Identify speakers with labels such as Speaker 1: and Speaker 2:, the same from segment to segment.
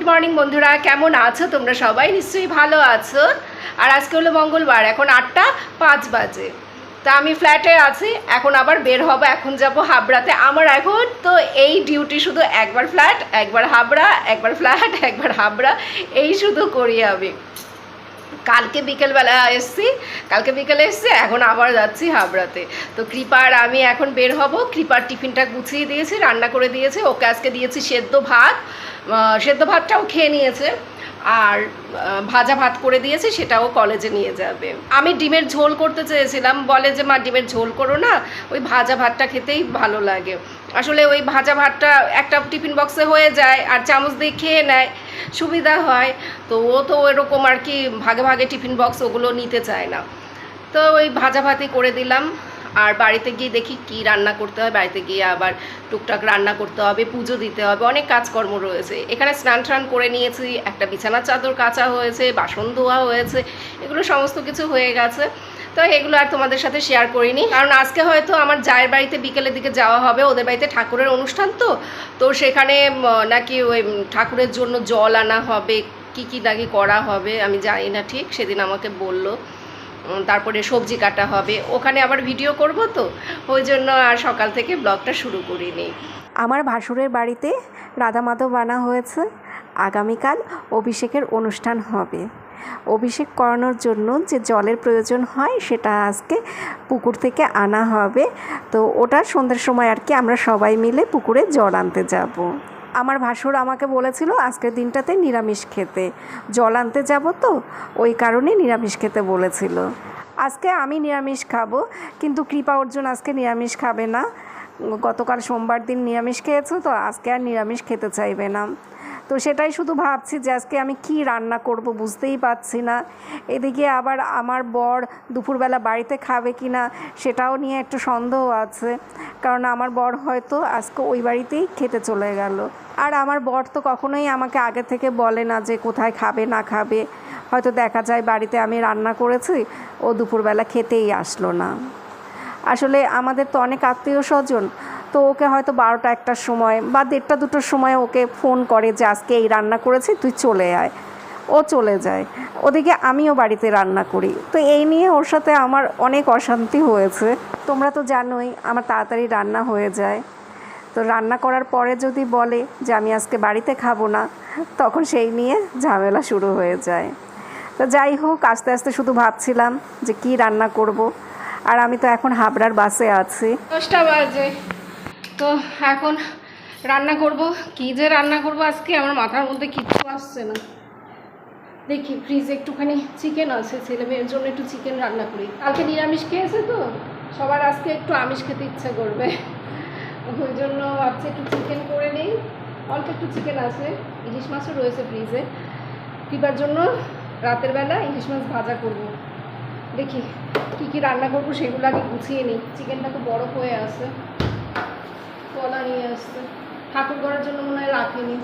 Speaker 1: Good morning বন্ধুরা, কেমন আছো তোমরা সবাই? নিশ্চয়ই ভালো আছো। আর আজকে হলো মঙ্গলবার, এখন আটটা পাঁচ বাজে। তা আমি ফ্ল্যাটে আছি, এখন আবার বের হব, এখন যাব হাবড়াতে। আমার এখন তো এই ডিউটি শুধু একবার ফ্ল্যাট, একবার হাবড়া, একবার ফ্ল্যাট, একবার হাবড়া, এই শুধু করি আমি। কালকে বিকেলবেলা এসছি, কালকে বিকেলে এসছি, এখন আবার যাচ্ছি হাবড়াতে। তো কৃপার, আমি এখন বের হব, কৃপার টিফিনটা গুছিয়ে দিয়েছি, রান্না করে দিয়েছি, ওকে আজকে দিয়েছি সেদ্ধ ভাত সেদ্ধ ভাতটাও খেয়ে নিয়েছে, আর ভাজা ভাত করে দিয়েছি, সেটাও কলেজে নিয়ে যাবে। আমি ডিমের ঝোল করতে চেয়েছিলাম, বলে যে, মা, ডিমের ঝোল করো না, ওই ভাজা ভাতটা খেতেই ভালো লাগে। আসলে ওই ভাজা ভাতটা একটা টিফিন বক্সে হয়ে যায় আর চামচ দিয়ে খেয়ে নেয়, সুবিধা হয়। তো ও তো এরকম আর কি ভাগে ভাগে টিফিন বক্স ওগুলো নিতে চায় না। তো ওই ভাজা ভাতই করে দিলাম। আর বাড়িতে গিয়ে দেখি কি রান্না করতে হয়। বাড়িতে গিয়ে আবার টুকটাক রান্না করতে হবে, পুজো দিতে হবে, অনেক কাজকর্ম রয়েছে। এখানে স্নান টান করে নিয়েছি, একটা বিছানার চাদর কাচা হয়েছে, বাসন ধোয়া হয়েছে, এগুলো সমস্ত কিছু হয়ে গেছে। তো এগুলো আর তোমাদের সাথে শেয়ার করিনি। কারণ আজকে হয়তো আমার জায়ের বাড়িতে বিকেলের দিকে যাওয়া হবে, ওদের বাড়িতে ঠাকুরের অনুষ্ঠান তো। তো সেখানে নাকি ওই ঠাকুরের জন্য জল আনা হবে, কি কি নাকি করা হবে, আমি জানি না ঠিক, সেদিন আমাকে বলল। তারপরে সবজি কাটা হবে, ওখানে আবার ভিডিও করব তো। ওই জন্য আর সকাল থেকে ব্লগটা শুরু করিনি।
Speaker 2: আমার ভাসুরের বাড়িতে রাধা মাধব আনা হয়েছে। আগামীকাল অভিষেকের অনুষ্ঠান হবে। অভিষেক করানোর জন্য যে জলের প্রয়োজন হয় সেটা আজকে পুকুর থেকে আনা হবে। তো ওটা সন্ধ্যের সময় আর কি আমরা সবাই মিলে পুকুরে জল আনতে যাব। আমার ভাসুর আমাকে বলেছিল আজকের দিনটাতে নিরামিষ খেতে। জল আনতে যাব তো, ওই কারণে নিরামিষ খেতে বলেছিল। আজকে আমি নিরামিষ খাব, কিন্তু কৃপা অর্জুন আজকে নিরামিষ খাবে না। গতকাল সোমবার দিন নিরামিষ খেয়েছো, তো আজকে আর নিরামিষ খেতে চাইবে না। তো সেটাই শুধু ভাবছি যে আজকে আমি কি রান্না করব বুঝতেই পারছি না। এদিকে আবার আমার বর দুপুরবেলা বাড়িতে খাবে কি না সেটাও নিয়ে একটু সন্দেহ আছে। কারণ আমার বর হয়তো আজকে ওই বাড়িতেই খেতে চলে গেল। আর আমার বর তো কখনোই আমাকে আগে থেকে বলে না যে কোথায় খাবে, না খাবে। হয়তো দেখা যায় বাড়িতে আমি রান্না করেছি, ও দুপুরবেলা খেতেই আসলো না। আসলে আমাদের তো অনেক আত্মীয় স্বজন তো ওকে হয়তো বারোটা একটার সময় বা দেড়টা দুটোর সময় ওকে ফোন করে যে আজকে এই রান্না করেছি, তুই চলে আয়। ও চলে যায়। ওদিকে আমিও বাড়িতে রান্না করি। তো এই নিয়ে ওর সাথে আমার অনেক অশান্তি হয়েছে। তোমরা তো জানোই আমার তাড়াতাড়ি রান্না হয়ে যায়। তো রান্না করার পরে যদি বলে যে আমি আজকে বাড়িতে খাব না, তখন সেই নিয়ে ঝামেলা শুরু হয়ে যায়। তো যাই হোক, আস্তে আস্তে শুধু ভাবছিলাম যে কি রান্না করব। আর আমি তো এখন হাবড়ার বাসে আছি।
Speaker 1: দশটা বাজে। তো এখন রান্না করব। কি যে রান্না করব আজকে আমার মাথার মধ্যে কিচ্ছু আসছে না। দেখি ফ্রিজে একটুখানি চিকেন আছে, ছেলে মেয়ের জন্য একটু চিকেন রান্না করি। কালকে নিরামিষ খেয়েছে তো? সবার আজকে একটু আমিষ খেতে ইচ্ছা করবে। ওই জন্য ভাবছি একটু চিকেন করে নিই। অল্প একটু চিকেন আছে, ইলিশ মাছও রয়েছে ফ্রিজে কিবার জন্য রাতের বেলা ইলিশ মাছ ভাজা করব। দেখি, কি কি রান্না করব সেগুলো আগে গুছিয়ে নিই। চিকেনটা তো বরফ হয়ে আছে। কলা নিয়ে আসছে। ঠাকুর করার জন্য মনে হয় রাখিনি।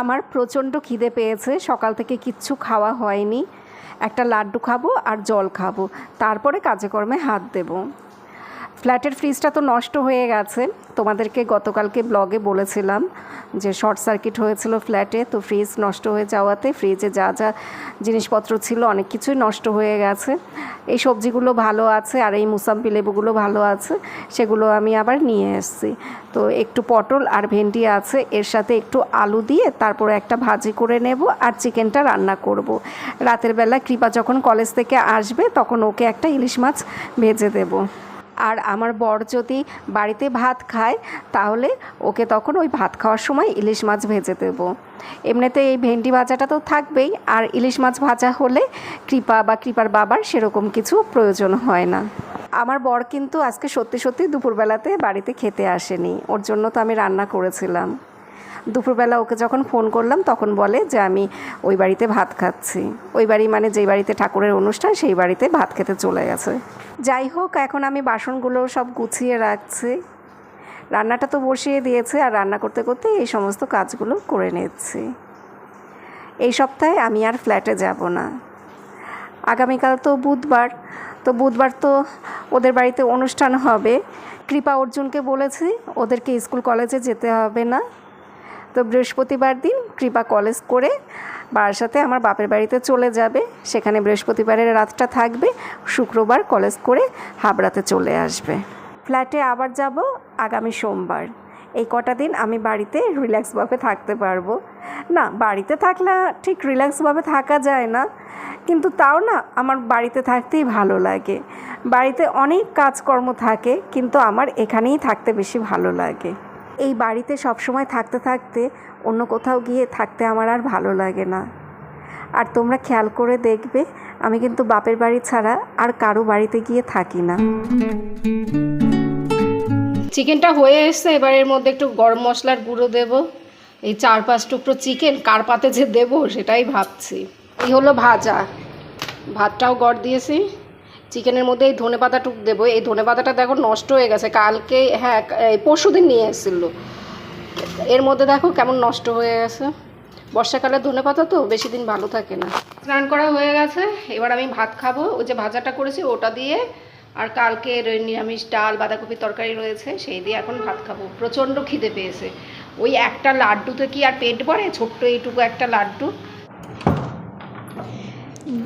Speaker 2: আমার প্রচণ্ড খিদে পেয়েছে, সকাল থেকে কিচ্ছু খাওয়া হয়নি। একটা লাড্ডু খাব আর জল খাব, তারপরে কাজে কর্মে হাত দেবো। ফ্ল্যাটের ফ্রিজটা তো নষ্ট হয়ে গেছে। তোমাদেরকে গতকালকে ব্লগে বলেছিলাম যে শর্ট সার্কিট হয়েছিল ফ্ল্যাটে, তো ফ্রিজ নষ্ট হয়ে যাওয়াতে ফ্রিজে যা যা জিনিসপত্র ছিল অনেক কিছুই নষ্ট হয়ে গেছে। এই সবজিগুলো ভালো আছে আর এই মুসাম্পি লেবুগুলো ভালো আছে, সেগুলো আমি আবার নিয়ে এসেছি। তো একটু পটল আর ভেন্ডি আছে, এর সাথে একটু আলু দিয়ে তারপরে একটা ভাজি করে নেব আর চিকেনটা রান্না করব। রাতের বেলা কৃপা যখন কলেজ থেকে আসবে, তখন ওকে একটা ইলিশ মাছ ভেজে দেবো। আর আমার বর যদি বাড়িতে ভাত খায়, তাহলে ওকে তখন ওই ভাত খাওয়ার সময় ইলিশ মাছ ভেজে দেব। এমনিতে এই ভেন্ডি ভাজাটা তো থাকবেই, আর ইলিশ মাছ ভাজা হলে কৃপা বা কৃপার বাবার সেরকম কিছু প্রয়োজন হয় না। আমার বর কিন্তু আজকে সত্যি সত্যি দুপুরবেলাতে বাড়িতে খেতে আসেনি, ওর জন্য তো আমি রান্না করেছিলাম। দুপুরবেলা ওকে যখন ফোন করলাম, তখন বলে যে, আমি ওই বাড়িতে ভাত খাচ্ছি। ওই বাড়ি মানে যেই বাড়িতে ঠাকুরের অনুষ্ঠান, সেই বাড়িতে ভাত খেতে চলে গেছে। যাই হোক, এখন আমি বাসনগুলো সব গুছিয়ে রাখছি। রান্নাটা তো বসিয়ে দিয়েছে, আর রান্না করতে করতে এই সমস্ত কাজগুলো করে নিচ্ছি। এই সপ্তাহে আমি আর ফ্ল্যাটে যাব না। আগামীকাল তো বুধবার। তো বুধবার তো ওদের বাড়িতে অনুষ্ঠান হবে। কৃপা অর্জুনকে বলেছি, ওদেরকে স্কুল কলেজে যেতে হবে না। তো বৃহস্পতিবার দিন কৃপা কলেজ করে বারাসাতে আমার বাপের বাড়িতে চলে যাবে। সেখানে বৃহস্পতিবারের রাতটা থাকবে। শুক্রবার কলেজ করে হাবড়াতে চলে আসবে। ফ্ল্যাটে আবার যাব আগামী সোমবার। এই কটা দিন আমি বাড়িতে রিল্যাক্সভাবে থাকতে পারব। না, বাড়িতে থাকলে ঠিক রিল্যাক্সভাবে থাকা যায় না। কিন্তু তাও না, আমার বাড়িতে থাকতেই ভালো লাগে। বাড়িতে অনেক কাজকর্ম থাকে, কিন্তু আমার এখানেই থাকতে বেশি ভালো লাগে। এই বাড়িতে সবসময় থাকতে থাকতে অন্য কোথাও গিয়ে থাকতে আমার আর ভালো লাগে না। আর তোমরা খেয়াল করে দেখবে, আমি কিন্তু বাপের বাড়ি ছাড়া আর কারও বাড়িতে গিয়ে থাকি না।
Speaker 1: চিকেনটা হয়ে এসছে, এবার এর মধ্যে একটু গরম মশলার গুঁড়ো দেব। এই চার পাঁচ টুকরো চিকেন কার পাতে যে দেবো, সেটাই ভাবছি। এই হলো ভাজা। ভাতটাও গড় দিয়েছি। চিকেনের মধ্যে এই ধনে পাতা টুক দেবো। এই ধনে পাতাটা দেখো নষ্ট হয়ে গেছে। কালকে হ্যাঁ পরশু দিন নিয়ে এসেছিল। এর মধ্যে দেখো কেমন নষ্ট হয়ে গেছে। বর্ষাকালে ধনে পাতা তো বেশি দিন ভালো থাকে না। স্নান করা হয়ে গেছে। এবার আমি ভাত খাব। ওই যে ভাজাটা করেছি ওটা দিয়ে আর কালকের ওই নিরামিষ ডাল বাঁধাকপির তরকারি রয়েছে সেই দিয়ে এখন ভাত খাব। প্রচণ্ড খিদে পেয়েছে। ওই একটা লাড্ডুতে কি আর পেট ভরে ছোট্ট এইটুকু একটা লাড্ডু।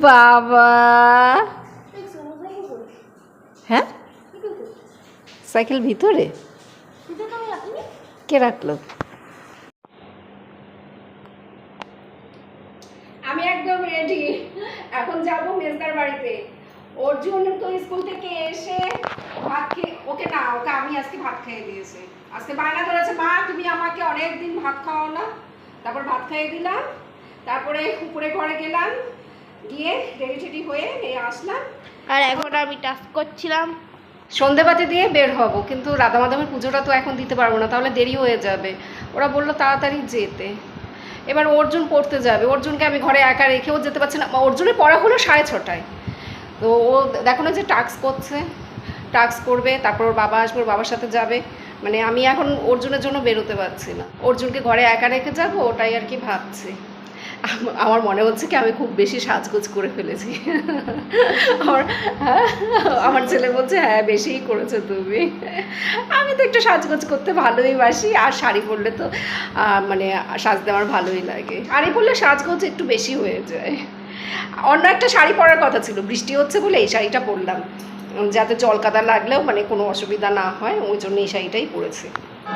Speaker 1: বাবা! হ্যাঁ? সাইকেল ভিতরে? কে রাখল? আমি একদম রেডি এখন যাব মেজদার বাড়িতে। ওর জন্য তো স্কুল থেকে এসে ভাত খেয়ে ওকে না, ওকে আমি আজকে ভাত খেয়ে দিয়েছি। আজকে বায়না করেছে, মা, তুমি আমাকে অনেক দিন ভাত খাওয়াও না। তারপর ভাত খাইয়ে দিলাম। তারপরে উপরে ঘরে গেলাম। গিয়ে রেডি টেডি হয়ে আসলাম।
Speaker 3: আর এখন আমি টাস্ক করছিলাম
Speaker 1: সন্ধেবাতি দিয়ে বের হব, কিন্তু রাধা মাধবের পুজোটা তো এখন দিতে পারব না, তাহলে দেরি হয়ে যাবে। ওরা বলল তাড়াতাড়ি যেতে। এবার অর্জুন পড়তে যাবে। অর্জুনকে আমি ঘরে একা রেখেও যেতে পারছি না। অর্জুনের পড়া হলো সাড়ে ছটায়। তো ও দেখো না যে টাস্ক করছে। টাস্ক করবে, তারপর ওর বাবা আসবে, ওর বাবার সাথে যাবে। মানে আমি এখন অর্জুনের জন্য বেরোতে পারছি না। অর্জুনকে ঘরে একা রেখে যাব, ওটাই আর কি ভাবছি। আমার মনে হচ্ছে কি আমি খুব বেশি সাজগোজ করে ফেলেছি। আমার আমার ছেলে বলছে হ্যাঁ বেশিই করেছ তুমি। আমি তো একটু সাজগোজ করতে ভালোই বাসি, আর শাড়ি পরলে তো মানে সাজতে আমার ভালোই লাগে। শাড়ি পরলে সাজগোজ একটু বেশি হয়ে যায়। অন্য একটা শাড়ি পরার কথা ছিল, বৃষ্টি হচ্ছে বলে এই শাড়িটা পরলাম। যাতে জল কাদা লাগলেও মানে কোনো অসুবিধা না হয়, ওই জন্য এই শাড়িটাই পরেছি।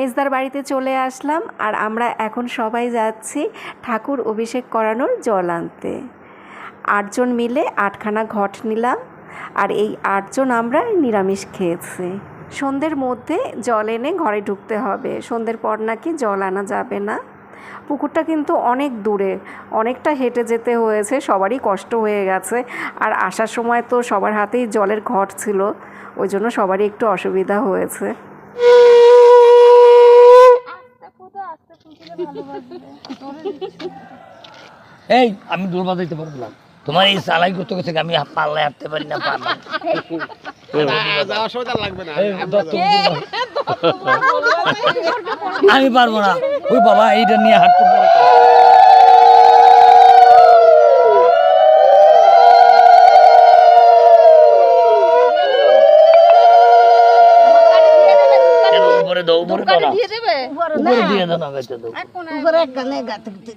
Speaker 2: মেজদার বাড়িতে চলে আসলাম আর আমরা এখন সবাই যাচ্ছি ঠাকুর অভিষেক করানোর জল আনতে। আটজন মিলে আটখানা ঘট নিলাম আর এই আটজন আমরা নিরামিষ খেয়েছি। সন্ধ্যের মধ্যে জল এনে ঘরে ঢুকতে হবে। সন্ধ্যের পর নাকি জল আনা যাবে না। পুকুরটা কিন্তু অনেক দূরে, অনেকটা হেঁটে যেতে হয়েছে, সবারই কষ্ট হয়ে গেছে। আর আসার সময় তো সবার হাতেই জলের ঘট ছিল, ওই জন্য সবারই একটু অসুবিধা হয়েছে।
Speaker 4: এই আমি দোল বাজাইতে পারব না। তোমার এই চালাই করতে গেছে আমি পাল্লায় হাঁটতে পারি না পা না। এই, দত্ত আমি পারব না। ওই বাবা এইটা নিয়ে হাঁটতে পারব উপরে দাও উপরে দাও
Speaker 3: দিয়ে দেবে?
Speaker 4: উপরে দিয়ে দাও না বেঁচে দাও।
Speaker 3: উপরে একখানে গাতে দিয়ে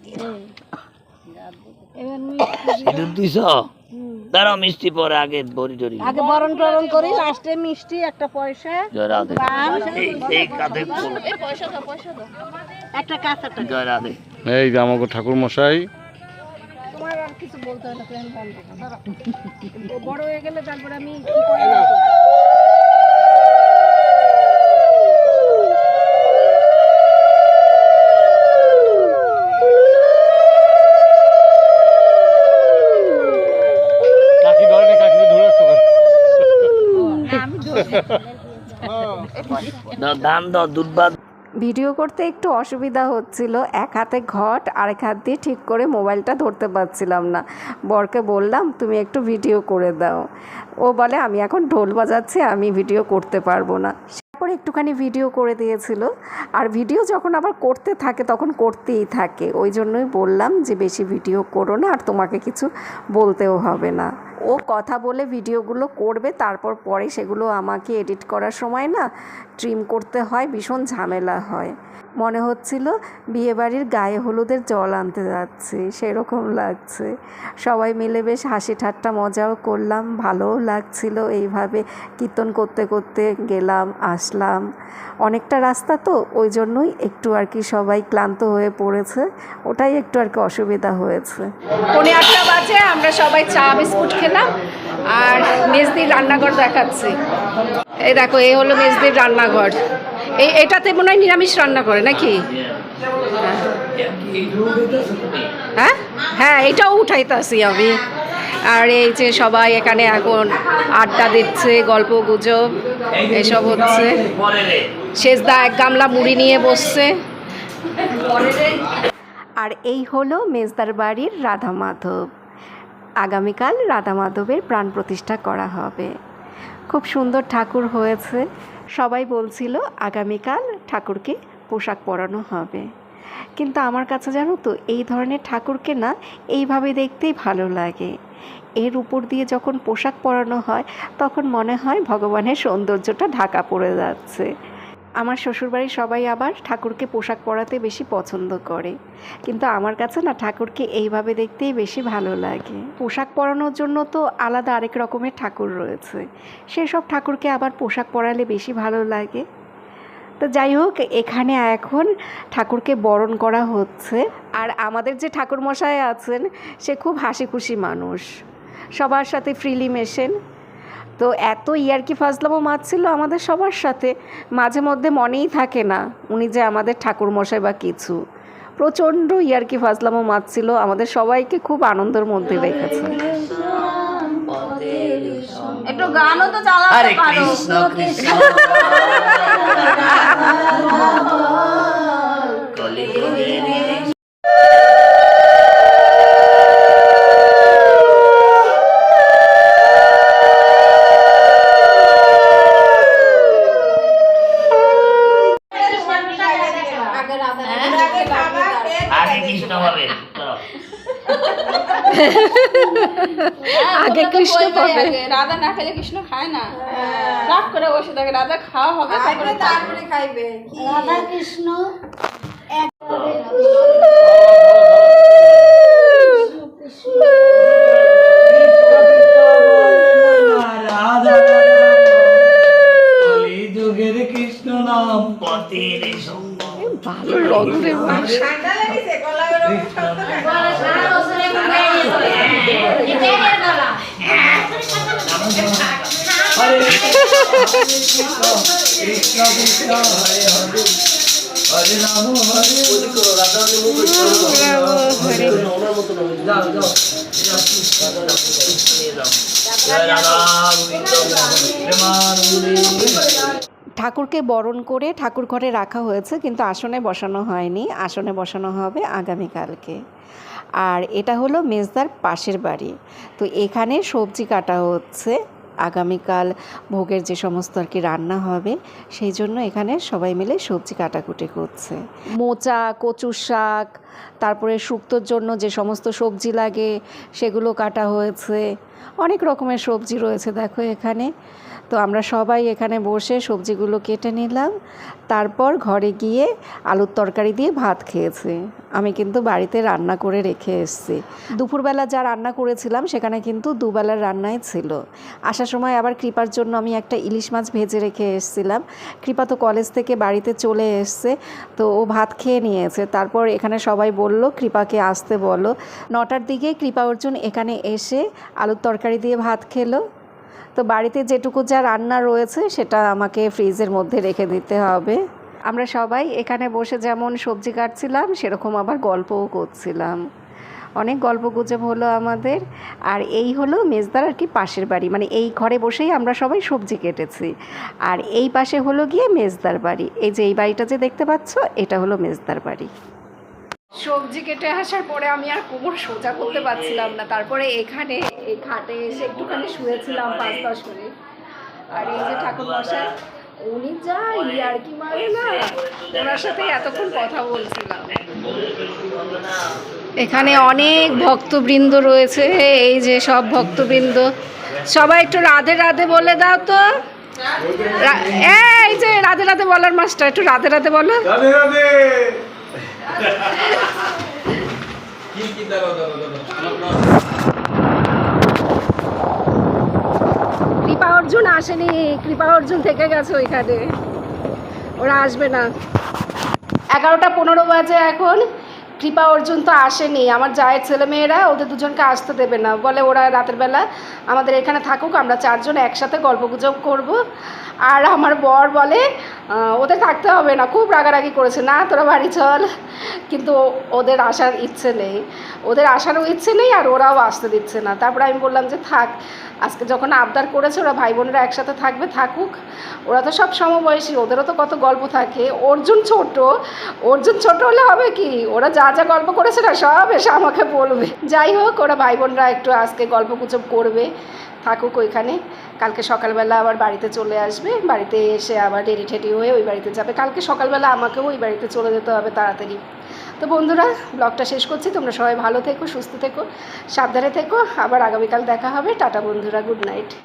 Speaker 4: সিঁদুর দিছ? দাঁড়াও মিষ্টি পরে আগে বড়ি টরি
Speaker 3: আগে বরণ টরণ করি লাস্টে মিষ্টি একটা পয়সা।
Speaker 4: জয় রাধে এই এই কাঁধে ফুল।
Speaker 3: একটা কাঁচা টাকা
Speaker 4: জয়
Speaker 5: এই যে আমাকে ঠাকুর মশাই।
Speaker 1: তোমার আর কিছু বলতে হয় না বড় হয়ে গেলে তারপরে আমি
Speaker 4: দান দুধ
Speaker 2: ভিডিও করতে একটু অসুবিধা হচ্ছিল। এক হাতে ঘট, আরেক হাত দিয়ে ঠিক করে মোবাইলটা ধরতে পারছিলাম না। বরকে বললাম, তুমি একটু ভিডিও করে দাও। ও বলে, আমি এখন ঢোল বাজাচ্ছি, আমি ভিডিও করতে পারব না। তারপর একটুখানি ভিডিও করে দিয়েছিল। আর ভিডিও যখন আবার করতে থাকে, তখন করতেই থাকে। ওই জন্যই বললাম যে, বেশি ভিডিও করো না, আর তোমাকে কিছু বলতেও হবে না। ও কথা বলে ভিডিওগুলো করবে, তারপর পরে সেগুলো আমাকে এডিট করার সময় না ট্রিম করতে হয়, ভীষণ ঝামেলা হয়। মনে হচ্ছিল বিয়েবাড়ির গায়ে হলুদের জল আনতে যাচ্ছি, সেরকম লাগছে। সবাই মিলে বেশ হাসি ঠাট্টা মজাও করলাম, ভালোও লাগছিল এইভাবে কীর্তন করতে করতে গেলাম, আসলাম। অনেকটা রাস্তা তো, ওই জন্যই একটু আর কি সবাই ক্লান্ত হয়ে পড়েছে, ওটাই একটু আর কি অসুবিধা হয়েছে।
Speaker 1: আমরা সবাই চা, বিস্কুট খেলাম। আর মেজদির রান্নাঘর দেখাচ্ছি। এই দেখো, এই হলো মেজদির রান্নাঘর। এই, এটাতে মনে হয় নিরামিষ রান্না করে নাকি? হ্যাঁ? হ্যাঁ এটাও উঠাইতাছি আমি। আর এই যে সবাই এখানে এখন আড্ডা দিচ্ছে, গল্প গুজব, এসব হচ্ছে। শেষদা এক গামলা মুড়ি নিয়ে বসছে।
Speaker 2: আর এই হলো মেজদার বাড়ির রাধা মাধব। আগামীকাল রাধা মাধবের প্রাণ প্রতিষ্ঠা করা হবে। খুব সুন্দর ঠাকুর হয়েছে। সবাই বলছিল আগামীকাল ঠাকুরকে পোশাক পরানো হবে। কিন্তু আমার কাছে জানো তো, এই ধরনের ঠাকুরকে না এইভাবে দেখতেই ভালো লাগে। এর উপর দিয়ে যখন পোশাক পরানো হয়, তখন মনে হয় ভগবানের সৌন্দর্যটা ঢাকা পড়ে যাচ্ছে। আমার শ্বশুরবাড়ির সবাই আবার ঠাকুরকে পোশাক পরাতে বেশি পছন্দ করে। কিন্তু আমার কাছে না ঠাকুরকে এইভাবে দেখতেই বেশি ভালো লাগে। পোশাক পরানোর জন্য তো আলাদা আরেক রকমের ঠাকুর রয়েছে। সেসব ঠাকুরকে আবার পোশাক পরালে বেশি ভালো লাগে। তো যাই হোক, এখানে এখন ঠাকুরকে বরণ করা হচ্ছে। আর আমাদের যে ঠাকুর মশাই আছেন, সে খুব হাসি খুশি মানুষ। সবার সাথে ফ্রিলি মেশেন। তো এত ইয়ার্কি ফাজলামও মারছিল আমাদের সবার সাথে? মাঝে মধ্যে মনেই থাকে না উনি যে আমাদের ঠাকুর মশাই বা কিছু। প্রচণ্ড ইয়ার্কি ফাজলামও মারছিল আমাদের সবাইকে খুব আনন্দের মধ্যে রেখেছে।
Speaker 3: একটু গানও তো চালাতে পারো
Speaker 4: কৃষ্ণ
Speaker 1: পাবে।
Speaker 3: রাধা না খেলে কৃষ্ণ খায় না। রাগ করে বসে থাকে রাধা খাওয়া হবে তারপরে তারপরে খাইবে। রাধা কৃষ্ণ
Speaker 6: কৃষ্ণ নাম
Speaker 4: পথের
Speaker 2: ঠাকুরকে বরণ করে ঠাকুর ঘরে রাখা হয়েছে, কিন্তু আসনে বসানো হয়নি। আসনে বসানো হবে আগামীকালকে। আর এটা হলো মেজদার পাশের বাড়ি। তো এখানে সবজি কাটা হচ্ছে। আগামীকাল ভোগের যে সমস্ত আর কি রান্না হবে, সেই জন্য এখানে সবাই মিলে সবজি কাটাকুটি করছে। মোচা কচু শাক তারপরে শুক্তোর জন্য যে সমস্ত সবজি লাগে, সেগুলো কাটা হয়েছে। অনেক রকমের সবজি রয়েছে, দেখো এখানে। তো আমরা সবাই এখানে বসে সবজিগুলো কেটে নিলাম। তারপর ঘরে গিয়ে আলুর তরকারি দিয়ে ভাত খেয়েছি। আমি কিন্তু বাড়িতে রান্না করে রেখে এসেছি। দুপুরবেলা যা রান্না করেছিলাম, সেখানে কিন্তু দুবেলার রান্নাই ছিল। আসার সময় আবার কৃপার জন্য আমি একটা ইলিশ মাছ ভেজে রেখে এসেছিলাম। কৃপা তো কলেজ থেকে বাড়িতে চলে এসছে, তো ও ভাত খেয়ে নিয়েছে। তারপর এখানে সবাই বলল, কৃপাকে আসতে বলো। নটার দিকে কৃপা অর্জুন এখানে এসে আলুর তরকারি দিয়ে ভাত খেলো। তো বাড়িতে যেটুকু যা রান্না রয়েছে, সেটা আমাকে ফ্রিজের মধ্যে রেখে দিতে হবে। আমরা সবাই এখানে বসে যেমন সবজি কাটছিলাম, সেরকম আবার গল্পও করছিলাম। অনেক গল্প গুজব হলো আমাদের। আর এই হলো মেজদার আর কি পাশের বাড়ি। মানে এই ঘরে বসেই আমরা সবাই সবজি কেটেছি। আর এই পাশে হলো গিয়ে মেজদার বাড়ি। এই যে এই বাড়িটা যে দেখতে পাচ্ছ, এটা হলো মেজদার বাড়ি।
Speaker 1: সবজি কেটে আসার পরে আমি আর কোমর সোজা করতে পারছিলাম না। তারপরে এখানে, এই খাটে এসে একটুখানি শুয়েছিলাম পাঁচ দশ মিনিট। আর এই যে ঠাকুর মশাই উনি যা আর কি মারে না, ওনার সাথে এতক্ষণ কথা বলছিলাম। এখানে অনেক ভক্তবৃন্দ রয়েছে, এই যে সব ভক্তবৃন্দ। সবাই একটু রাধে রাধে বলে দাও তো। এই যে রাধে রাধে বলার মাস্টার, একটু রাধে রাধে বলো।
Speaker 6: রাধে।
Speaker 1: কৃপা অর্জুন আসেনি, কৃপা অর্জুন থেকে গেছে ওইখানে। ওরা আসবে না। এগারোটা পনেরো বাজে এখন। কৃপা অর্জুন তো আসেনি। আমার জায়ের ছেলেমেয়েরা ওদের দুজনকে আসতে দেবে না। বলে ওরা রাতের বেলা আমাদের এখানে থাকুক, আমরা চারজন একসাথে গল্প গুজব করব। আর আমার বর বলে ওদের থাকতে হবে না, খুব রাগারাগি করেছে। না, তোরা বাড়ি চল। কিন্তু ওদের আসার ইচ্ছে নেই। ওদের আসারও ইচ্ছে নেই আর ওরাও আসতে দিচ্ছে না। তারপরে আমি বললাম যে, থাক, আজকে যখন আবদার করেছে, ওরা ভাই বোনেরা একসাথে থাকবে, থাকুক। ওরা তো সব সমবয়সী, ওদেরও তো কত গল্প থাকে। অর্জুন ছোট অর্জুন ছোট হলে হবে কি? ওরা যা যা গল্প করেছে না, সব এসে আমাকে বলবে। যাই হোক, ওরা ভাই বোনরা একটু আজকে গল্প গুজব করবে। থাকুক ওইখানে। কালকে সকালবেলা আবার বাড়িতে চলে আসবে। বাড়িতে এসে আবার রেডি ঠেডি হয়ে ওই বাড়িতে যাবে। কালকে সকালবেলা আমাকেও ওই বাড়িতে চলে যেতে হবে তাড়াতাড়ি। তো বন্ধুরা, ব্লগটা শেষ করছি। তোমরা সবাই ভালো থেকো, সুস্থ থেকো, সাবধানে থেকো। আবার আগামীকাল দেখা হবে। টাটা বন্ধুরা, গুড নাইট।